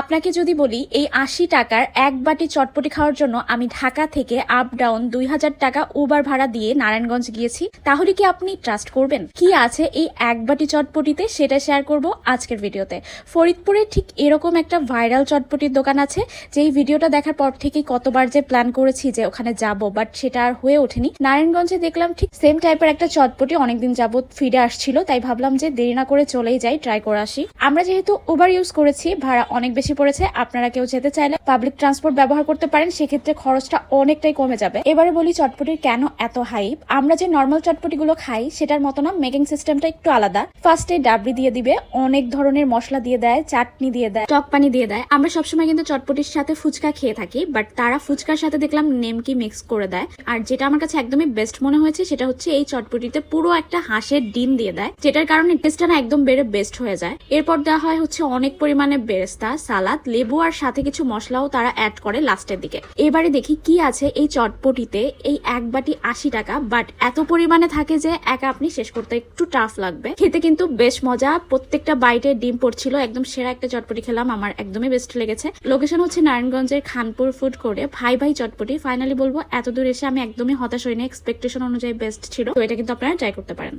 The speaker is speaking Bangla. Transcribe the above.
আপনাকে যদি বলি, এই আশি টাকার এক বাটি চটপটি খাওয়ার জন্য আমি ঢাকা থেকে আপ ডাউন দুই হাজার টাকা উবার ভাড়া দিয়ে নারায়ণগঞ্জ গিয়েছি, তাহলে কি আপনি ট্রাস্ট করবেন? কি আছে এই এক বাটি চটপটিতে সেটা শেয়ার করব আজকের ভিডিওতে। ফরিদপুরে ঠিক এরকম একটা ভাইরাল চটপটির দোকান আছে, যেই ভিডিওটা দেখার পর থেকেই কতবার যে প্ল্যান করেছি যে ওখানে যাব বাট সেটা আর হয়ে ওঠেনি। নারায়ণগঞ্জে দেখলাম ঠিক সেম টাইপের একটা চটপটি অনেকদিন যাবত ফিরে আসছিল, তাই ভাবলাম যে দেরি না করে চলেই যাই ট্রাই করে আসি। আমরা যেহেতু উবার ইউজ করেছি, ভাড়া অনেক বেশি পড়েছে, আপনারা কেউ যেতে চাইলে পাবলিক ট্রান্সপোর্ট ব্যবহার করতে পারেন, সেক্ষেত্রে খরচটা অনেকটাই কমে যাবে। এবারে বলি চটপটির কেন এত হাইপ আমরা যে নর্মাল চটপটি গুলো খাই, সেটার মতো না মেকিং সিস্টেমটা একটু আলাদা। ফার্স্টে ডাবরি দিয়ে দিবে, অনেক ধরনের মশলা দিয়ে দেয়, চাটনি দিয়ে দেয়, টক পানি দিয়ে দেয়। আমরা সবসময় কিন্তু চটপটির সাথে ফুচকা খেয়ে থাকি বাট তারা ফুচকার সাথে দেখলাম নেমকি মিক্স করে দেয়। আর যেটা আমার কাছে একদমই বেস্ট মনে হয়েছে, সেটা হচ্ছে এই চটপটিতে পুরো একটা হাঁসের ডিম দিয়ে দেয়, যেটার কারণে টেস্টটা না একদম বেড়ে বেস্ট হয়ে যায়। এরপর দেওয়া হয় হচ্ছে অনেক পরিমাণে বেরেস্তা সালাদ, লেবু আর সাথে কিছু মশলাও তারা অ্যাড করে লাস্টের দিকে। এবারে দেখি কি আছে এই চটপটিতে এই এক বাটি আশি টাকা বাট এত পরিমাণে থাকে যে একা আপনি শেষ করতে একটু টাফ লাগবে। খেতে কিন্তু বেশ মজা, প্রত্যেকটা বাইটে ডিম পড়ছিল, একদম সেরা একটা চটপটি খেলাম, আমার একদমই বেস্ট লেগেছে। লোকেশন হচ্ছে নারায়ণগঞ্জের খানপুর ফুড করে ভাই ভাই চটপটি। ফাইনালি বলব এত দূর এসে আমি একদমই হতাশ হইনি এক্সপেকটেশন অনুযায়ী বেস্ট ছিল। তো এটা কিন্তু আপনারা ট্রাই করতে পারেন।